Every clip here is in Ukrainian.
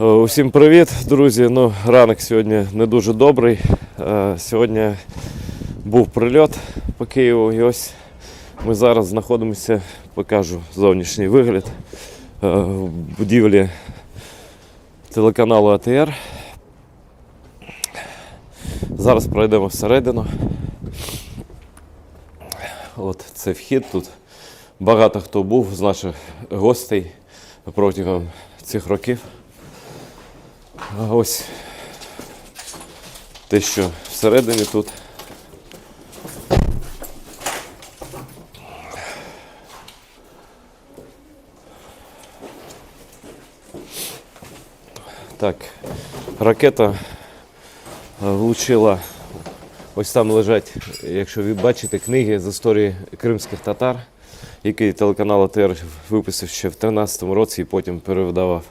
Е, Усім привіт, друзі. Ну, ранок сьогодні не дуже добрий. Е, Сьогодні був прильот по Києву. І ось ми зараз знаходимося, покажу зовнішній вигляд е, в будівлі телеканалу АТР. Зараз пройдемо всередину. От це вхід тут. Багато хто був з наших гостей протягом цих років. А ось те, що всередині тут. Так, ракета влучила. Ось там лежать, якщо ви бачите, книги з історії кримських татар, які телеканал АТР випустив ще в 2013 році і потім перевидавав.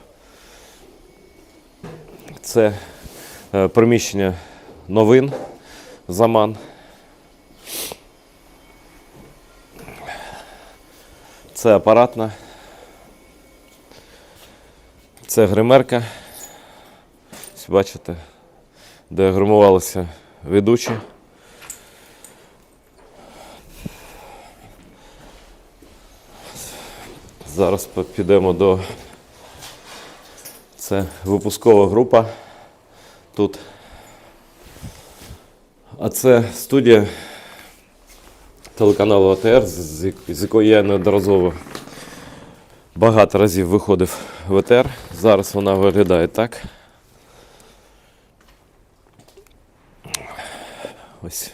Це е, приміщення новин Заман. Це апаратна. Це гримерка. Ось бачите, де гримувалися ведучі. Зараз підемо до це випускова група тут. А це студія телеканалу АТР, з якої я неодноразово багато разів виходив в ЕТР. Зараз вона виглядає так. Ось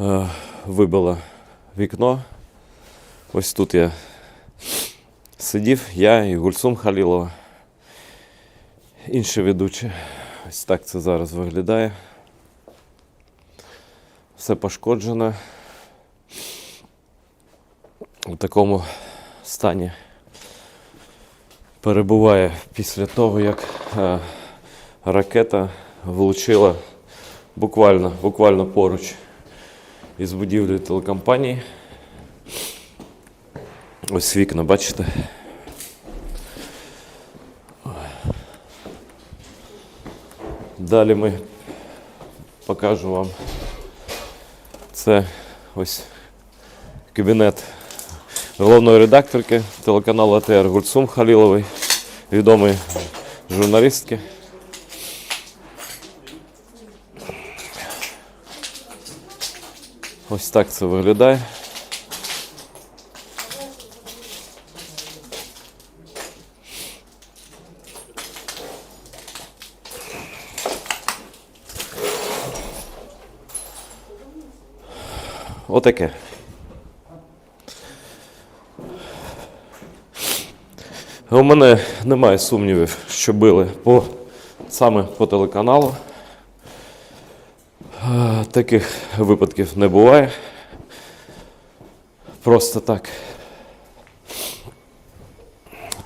е, вибило вікно. Ось тут я сидів, я і Гульсум Халілова інші ведучі. Ось так це зараз виглядає. Все пошкоджено. У такому стані перебуває після того, як е, ракета влучила буквально, буквально поруч із будівлею телекомпанії. Ось вікна, бачите? Далі ми покажу вам. Це ось кабінет головної редакторки телеканалу АТР Гульцум Халілової, відомої журналістки. Ось так це виглядає. Отаке. У мене немає сумнівів, що били по, саме по телеканалу. Таких випадків не буває. Просто так.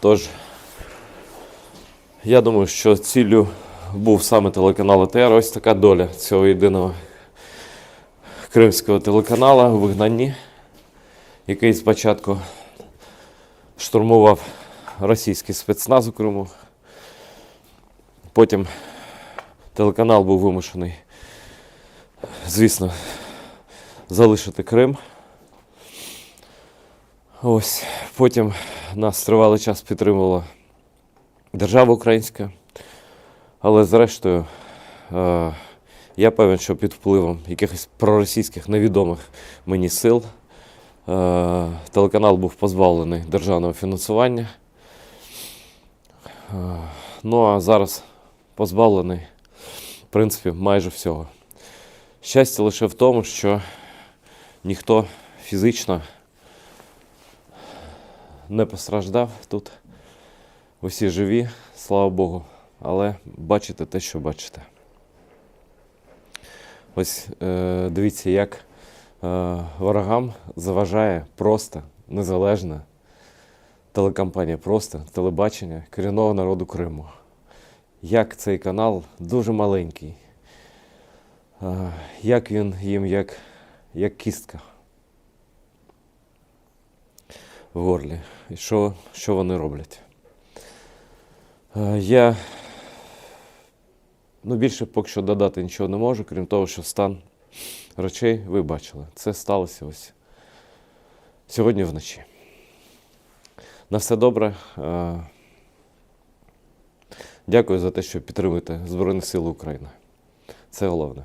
Тож, я думаю, що ціллю був саме телеканал ЕТР. Ось така доля цього єдиного кримського телеканала у вигнанні, який спочатку штурмував російський спецназ у Криму. Потім телеканал був вимушений, звісно, залишити Крим. Ось потім нас тривалий час підтримувала держава українська, але зрештою. Я певен, що під впливом якихось проросійських невідомих мені сил е, телеканал був позбавлений державного фінансування. Е, ну а зараз позбавлений, в принципі, майже всього. Щастя лише в тому, що ніхто фізично не постраждав тут. Усі живі, слава Богу, але бачите те, що бачите. Ось е, дивіться, як е, ворогам заважає просто незалежна телекомпанія, просто телебачення корінного народу Криму. Як цей канал дуже маленький, е, як він їм, як, як кістка в горлі. І що, що вони роблять? Е, Я ну, більше поки що додати нічого не можу, крім того, що стан речей ви бачили. Це сталося ось сьогодні вночі. На все добре. Е, Дякую за те, що підтримуєте Збройні Сили України. Це головне.